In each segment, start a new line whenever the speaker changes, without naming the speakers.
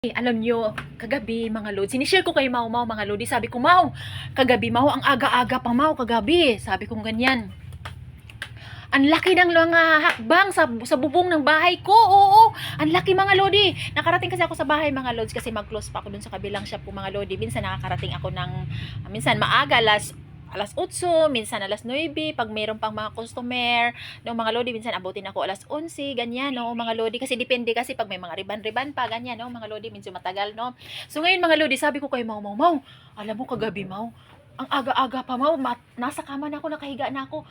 Eh, alam nyo, kagabi mga lodi, sinishare ko kay Mau Mau mga lodi, sabi ko, Mau, kagabi Mau, ang aga-aga pa Mau, kagabi, sabi ko ganyan. Ang laki ng mga hakbang sa, sa bubong ng bahay ko, oo, ang laki mga lodi. Nakarating kasi ako sa bahay mga lods kasi mag-close pa ako dun sa kabilang shop ko mga lodi. Minsan nakakarating ako ng, minsan maaga, alas alas 8, minsan alas 9, pag mayroon pang mga customer, no mga lodi, minsan abutin ako alas 11, ganyan, no, mga lodi, kasi depende kasi pag may mga riban-riban pa, ganyan, no, mga lodi, medyo matagal, no. So ngayon mga lodi, sabi ko kay Mau Mau, Mau, alam mo kagabi Mau, ang aga-aga pa Mau, mat, nasa kama na ako, nakahiga na ako,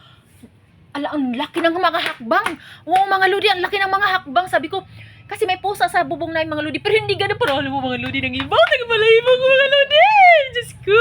ala, ang laki ng mga hakbang, oo mga lodi, ang laki ng mga hakbang, sabi ko, kasi may pusa sa bubong na yung mga lodi, pero hindi ganun, pero alam mo mga lodi, nang iba, nagmalahibang mga lodi, Diyos ko.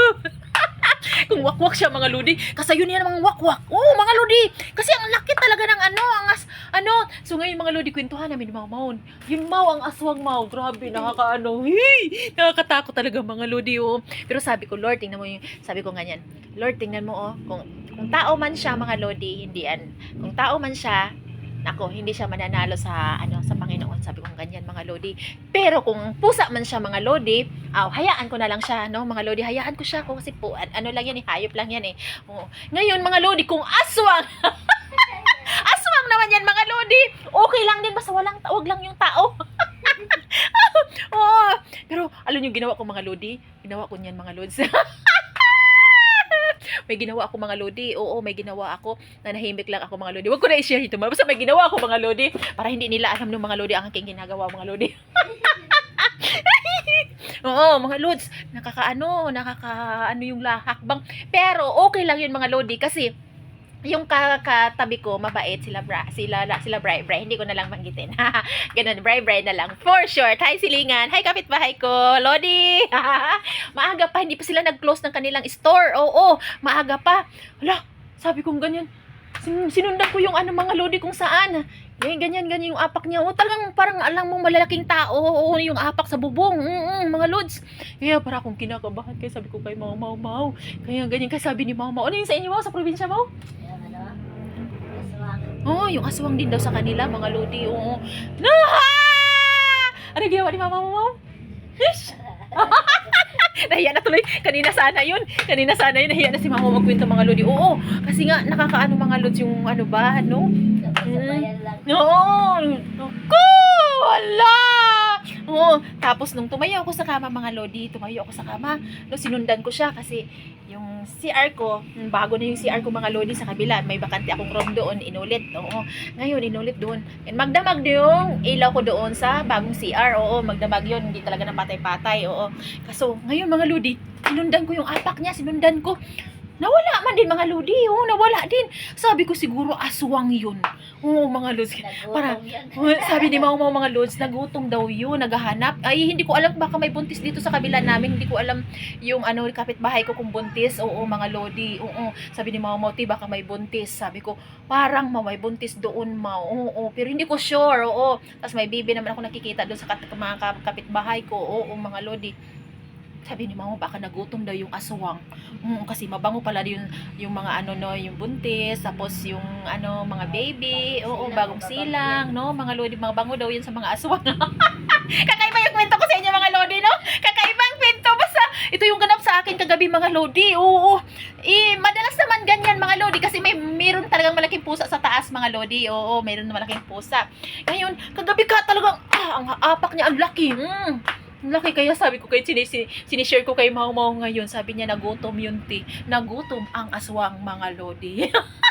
Kung wakwak siya mga lodi, kasi yun yan mga wakwak. Oo, mga lodi. Kasi ang laki talaga ng ano, ang as, ano. So ngayon mga lodi, kwentuhan namin mga maon. Yung mau, ang aswang mau. Grabe, nakakaano. Hey, nakakatakot talaga mga lodi, oh. Pero sabi ko, Lord, tingnan mo yung, sabi ko ganyan. Lord, tingnan mo, oh. Kung, kung tao man siya mga lodi, hindi yan. Kung tao man siya, Nako, hindi siya mananalo sa ano sa Panginoon, sabi ko ganyan mga lodi. Pero kung pusa man siya mga lodi, aw hayaan ko na lang siya, no? Mga lodi, hayaan ko siya kasi po an- ano lang yan eh, hayop lang yan eh. Oo. Ngayon mga lodi, kung aswang aswang naman yan mga lodi, okay lang din basta walang wag lang yung tao. Oo. Pero alam niyo ginawa ko mga lodi, ginawa ko niyan mga lods. may ginawa ako mga lodi. Oo, may ginawa ako na nahimik lang ako mga lodi. Huwag ko na i-share ito. Basta may ginawa ako mga lodi. Para hindi nila alam ng mga lodi ang aking ginagawa mga lodi. Oo, mga lods, nakakaano, nakakaano yung lahakbang. Pero okay lang yun mga lodi kasi yung ka- katabi ko, mabait sila bra, sila sila Bri, Bri, hindi ko na lang banggitin. Ganun, Bri, Bri na lang. For short, hi silingan, hi kapitbahay ko, Lodi. maaga pa, hindi pa sila nag-close ng kanilang store. Oo, maaga pa. Hala, sabi kong ganyan. Sin- sinundan ko yung ano mga Lodi kung saan. Ganyan, ganyan, ganyan yung apak niya. O, talagang parang alam mo malalaking tao. Oo, yung apak sa bubong. Mm, mga lods. Kaya para akong kinakabahan. Kaya sabi ko kay Mau Mau Mau. Kaya ganyan. Kaya sabi ni Mau Mau. Ano yung sa inyo Mau? Sa probinsya Mau?
Ano.
Oo, yung aswang din daw sa kanila, mga lodi. Oo. No! Ano ginawa ni Mama mo, Mau? Yes! nahiya na tuloy. Kanina sana yun. Kanina sana yun. Nahiya na si Mama magkwento mga lodi. Oo, kasi nga nakakaano mga lods yung ano ba, no?
Sabayan lang.
Oo! Ko! Wala! Oo, tapos nung tumayo ako sa kama mga lodi, tumayo ako sa kama, no, sinundan ko siya kasi yung CR ko, bago na yung CR ko mga lodi sa kabila, may bakante akong room doon, inulit. Oo, ngayon inulit doon. And magdamag yung ilaw ko doon sa bagong CR. Oo, magdamag yun, hindi talaga napatay-patay. Oo. Kaso, ngayon mga lodi, sinundan ko yung apak niya, sinundan ko. Nawala man din mga lodi, oo, nawala din. Sabi ko siguro aswang yun. Oo, mga lodi. Para-. Oh, sabi ni Mau Mau mga lods, nagutom daw yun, naghahanap. Ay, hindi ko alam, baka may buntis dito sa kabila namin. Hindi ko alam yung ano, kapitbahay ko kung buntis. Oo, mga lodi. Oo, sabi ni Mau Mau, ti, baka may buntis. Sabi ko, parang ma, may buntis doon, Mau. Oo, pero hindi ko sure. Oo, tapos may baby naman ako nakikita doon sa kat- mga ka- kapitbahay ko. Oo, mga lodi. Sabi ni Mama, baka nagutom daw yung aswang. Mm, kasi mabango pala yung, yung mga ano no, yung buntis, tapos yung ano, mga baby, oo, bagong silang, no, mga lodi, mga bango daw yun sa mga aswang. Kakaiba yung kwento ko sa inyo mga lodi, no? Kakaibang kwento, basta ito yung ganap sa akin kagabi mga lodi, oo. Eh, madalas naman ganyan mga lodi kasi may meron talagang malaking pusa sa taas mga lodi, oo, meron na malaking pusa. Ngayon, kagabi ka talagang, ah, ang apak niya, ang laki, mm. Laki kaya sabi ko kay sinisi, sinishare ko kay Mau Mau ngayon. Sabi niya nagutom yun ti. Nagutom ang aswang mga lodi.